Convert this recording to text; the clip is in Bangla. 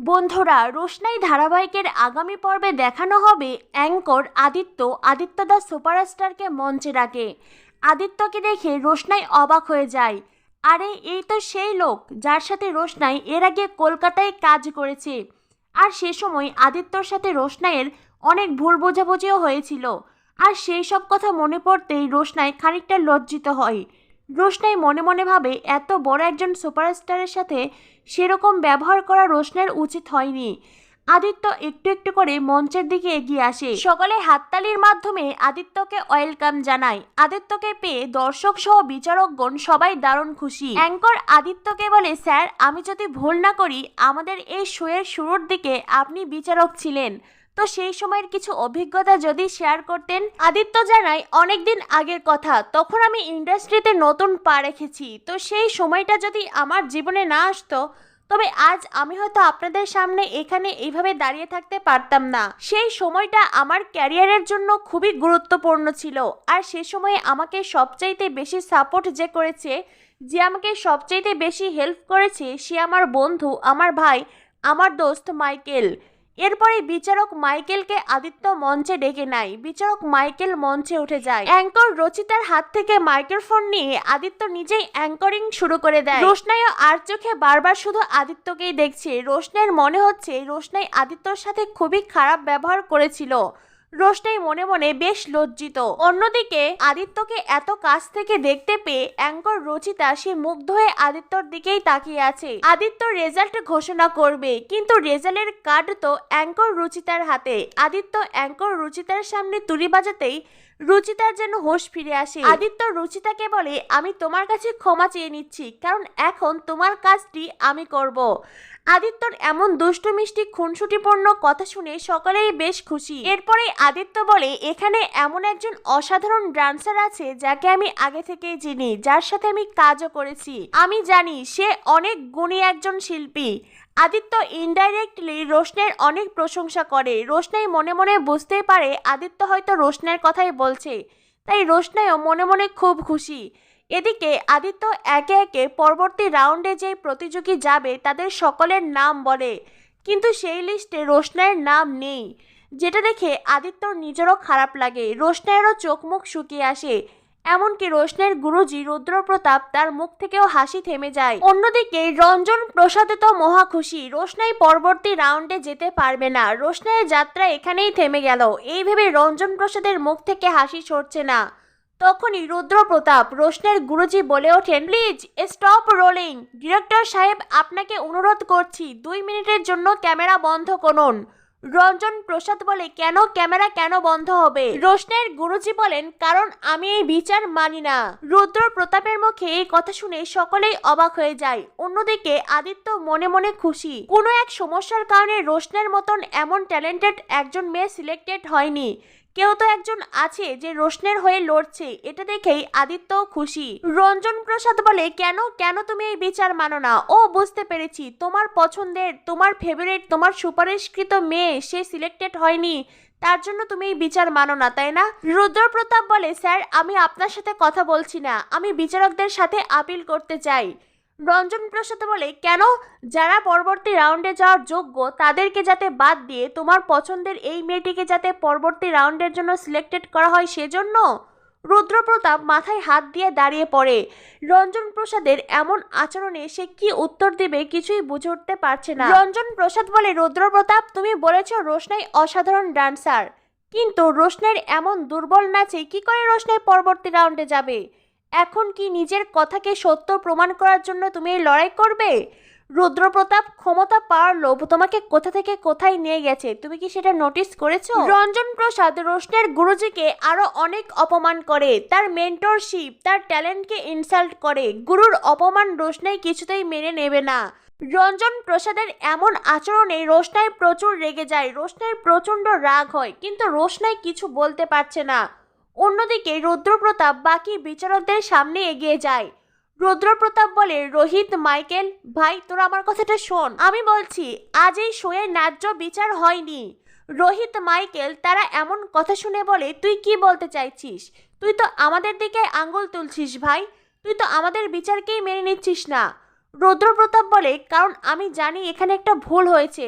বন্ধুরা, রোশনাই ধারাবাহিকের আগামী পর্বে দেখানো হবে অ্যাঙ্কর আদিত্য। আদিত্য দা সুপারস্টারকে মঞ্চে ডাকে আদিত্যকে দেখে রোশনাই অবাক হয়ে যায়। আরে, এই তো সেই লোক যার সাথে রোশনাই এর আগে কলকাতায় কাজ করেছে। আর সে সময় আদিত্যর সাথে রোশনাইয়ের অনেক ভুল বোঝাবুঝিও হয়েছিল। আর সেই সব কথা মনে পড়তেই রোশনাই খানিকটা লজ্জিত হয়। রোশনাই মনে মনে ভাবে, এত বড় একজন সুপারস্টারের সাথে সেরকম ব্যবহার করা রোশনের উচিত হয়নি। আদিত্য একটু একটু করে মঞ্চের দিকে এগিয়ে আসে। সকলে হাততালির মাধ্যমে আদিত্যকে ওয়েলকাম জানায়। আদিত্যকে পেয়ে দর্শক সহ বিচারকগণ সবাই দারুণ খুশি। অ্যাঙ্কর আদিত্যকে বলে, স্যার, আমি যদি ভুল না করি, আমাদের এই শোয়ের শুরুর দিকে আপনি বিচারক ছিলেন। তো সেই সময়ের কিছু অভিজ্ঞতা যদি শেয়ার করতেন। আদিত্য জানায়, অনেকদিন আগের কথা, তখন আমি ইন্ডাস্ট্রিতে নতুন পা রেখেছি। তো সেই সময়টা যদি আমার জীবনে না আসতো, তবে আজ আমি হয়তো আপনাদের সামনে এখানে এইভাবে দাঁড়িয়ে থাকতে পারতাম না। সেই সময়টা আমার ক্যারিয়ারের জন্য খুবই গুরুত্বপূর্ণ ছিল। আর সে সময়ে আমাকে সবচাইতে বেশি সাপোর্ট যে করেছে, যে আমাকে সবচাইতে বেশি হেল্প করেছে, সে আমার বন্ধু, আমার ভাই, আমার দোস্ত মাইকেল। এরপরে বিচারক মাইকেলকে আদিত্য মঞ্চে ডেকে নেয়। বিচারক মাইকেল মঞ্চে উঠে যায়। অ্যাঙ্কর রচিতার হাত থেকে মাইক্রোফোন নিয়ে আদিত্য নিজেই অ্যাঙ্করিং শুরু করে দেয়। রোশনাইও আর চোখে বারবার শুধু আদিত্যকেই দেখছে। রোশনাইয়ের মনে হচ্ছে রোশনাই আদিত্যর সাথে খুবই খারাপ ব্যবহার করেছিল। রোশনাই মনে মনে বেশ লজ্জিত। অন্যদিকে আদিত্যকে এত কাছ থেকে দেখতে পেয়ে অ্যাঙ্কর রচিতা সে মুগ্ধ হয়ে আদিত্যর দিকেই তাকিয়ে আছে। আদিত্য রেজাল্ট ঘোষণা করবে, কিন্তু রেজাল্টের কার্ড তো অ্যাঙ্কর রুচিতার হাতে। আদিত্য অ্যাঙ্কর রুচিতার সামনে তুলি বাজাতেই রুচিতার যেন হোশ ফিরে আসে। আদিত্য রুচিতাকে বলে, আমি তোমার কাছে ক্ষমা চেয়ে নিচ্ছি, কারণ এখন তোমার কাজটি আমি করব। আদিত্যর এমন দুষ্টু মিষ্টি খুনসুটিপূর্ণ কথা শুনে সকলেই বেশ খুশি। এরপরে আদিত্য বলে, এখানে এমন একজন অসাধারণ ডান্সার আছে যাকে আমি আগে থেকেই চিনি, যার সাথে আমি কাজও করেছি। আমি জানি সে অনেক গুণী একজন শিল্পী। আদিত্য ইনডাইরেক্টলি রোশনের অনেক প্রশংসা করে। রোশনাই মনে মনে বুঝতেই পারে আদিত্য হয়তো রোশনের কথাই বলছে। তাই রোশনাইও মনে মনে খুব খুশি। এদিকে আদিত্য একে একে পরবর্তী রাউন্ডে যে প্রতিযোগী যাবে তাদের সকলের নাম বলে। কিন্তু সেই লিস্টে রোশনাইয়ের নাম নেই। যেটা দেখে আদিত্যর নিজেরও খারাপ লাগে। রোশনাইয়েরও চোখ মুখ শুকিয়ে আসে। এমনকি রোশনের গুরুজি রুদ্রপ্রতাপ তার মুখ থেকেও হাসি থেমে যায়। অন্যদিকে রঞ্জন প্রসাদে তো মহা খুশি। রোশনাই পরবর্তী রাউন্ডে যেতে পারবে না। রোশনাইয়ের যাত্রা এখানেই থেমে গেল। এই ভেবে রঞ্জন প্রসাদের মুখ থেকে হাসি সরছে না। তখনই রুদ্রপ্রতাপ রোশনের গুরুজি বলে ওঠেন, প্লিজ স্টপ রোলিং ডিরেক্টর সাহেব, আপনাকে অনুরোধ করছি, দুই মিনিটের জন্য ক্যামেরা বন্ধ করুন। রঞ্জন প্রসাদ বলে, কেন ক্যামেরা কেন বন্ধ হবে? রোশনের গুরুজি বলেন, কারণ আমি এই বিচার মানি না। রুদ্র প্রতাপের মুখে এই কথা শুনে সকলেই অবাক হয়ে যায়। অন্যদিকে আদিত্য মনে মনে খুশি। কোনো এক সমস্যার কারণে রোশনের মতন এমন ট্যালেন্টেড একজন মেয়ে সিলেক্টেড হয়নি। কেউ তো একজন আছে যে রোশনের হয়ে লড়ছে, এটা দেখেই আদিত্য খুশি। রঞ্জন প্রসাদ বলে, কেন কেন তুমি এই বিচার মানো না? ও, বুঝতে পেরেছি। তোমার পছন্দের, তোমার ফেভারিট তোমার সুপারিশকৃত মেয়ে, সে সিলেক্টেড হয়নি। তার জন্য তুমি এই বিচার মানো না, তাই না? রুদ্রপ্রতাপ বলে, স্যার, আমি আপনার সাথে কথা বলছি না। আমি বিচারকদের সাথে আপিল করতে চাই। রঞ্জন প্রসাদ বলে, কেন? যারা পরবর্তী রাউন্ডে যাওয়ার যোগ্য, তাদেরকে যাতে বাদ দিয়ে তোমার পছন্দের এই মেয়েটিকে যাতে পরবর্তী রাউন্ডের জন্য সিলেক্টেড করা হয় সেজন্য? রুদ্রপ্রতাপ মাথায় হাত দিয়ে দাঁড়িয়ে পড়ে। রঞ্জন প্রসাদের এমন আচরণে সে কি উত্তর দেবে কিছুই বুঝে উঠতে পারছে না। রঞ্জন প্রসাদ বলে, রুদ্রপ্রতাপ, তুমি বলেছ রোশনাই অসাধারণ ডান্সার কিন্তু রোশনের এমন দুর্বল নাচে কি করে রোশনাই পরবর্তী রাউন্ডে যাবে? এখন কি নিজের কথাকে সত্য প্রমাণ করার জন্য তুমি এই লড়াই করবে? রুদ্রপ্রতাপ, ক্ষমতা পাওয়ার লোভ তোমাকে কোথা থেকে কোথায় নিয়ে গেছে? তুমি কি সেটা নোটিস করেছ? রঞ্জন প্রসাদ, রোশনের গুরুজিকে আরও অনেক অপমান করে। তার মেন্টরশিপ তার ট্যালেন্টকে ইনসাল্ট করে। গুরুর অপমান রোশনাই কিছুতেই মেনে নেবে না। রঞ্জন প্রসাদের এমন আচরণে রোশনাই প্রচুর রেগে যায়। রোশনাইয়ের প্রচণ্ড রাগ হয়, কিন্তু রোশনাই কিছু বলতে পারছে না। অন্যদিকে রুদ্রপ্রতাপ বাকি বিচারকদের সামনে এগিয়ে যায়। রুদ্রপ্রতাপ বলে, রোহিত, মাইকেল, ভাই, তোরা আমার কথাটা শোন। আমি বলছি আজ এই শোয়ের ন্যায্য বিচার হয়নি। রোহিত, মাইকেল, তারা এমন কথা শুনে বলে, তুই কি বলতে চাইছিস? তুই তো আমাদের দিকে আঙ্গুল তুলছিস, ভাই। তুই তো আমাদের বিচারকেই মেনে নিচ্ছিস না। রুদ্রপ্রতাপ বলে, কারণ আমি জানি এখানে একটা ভুল হয়েছে।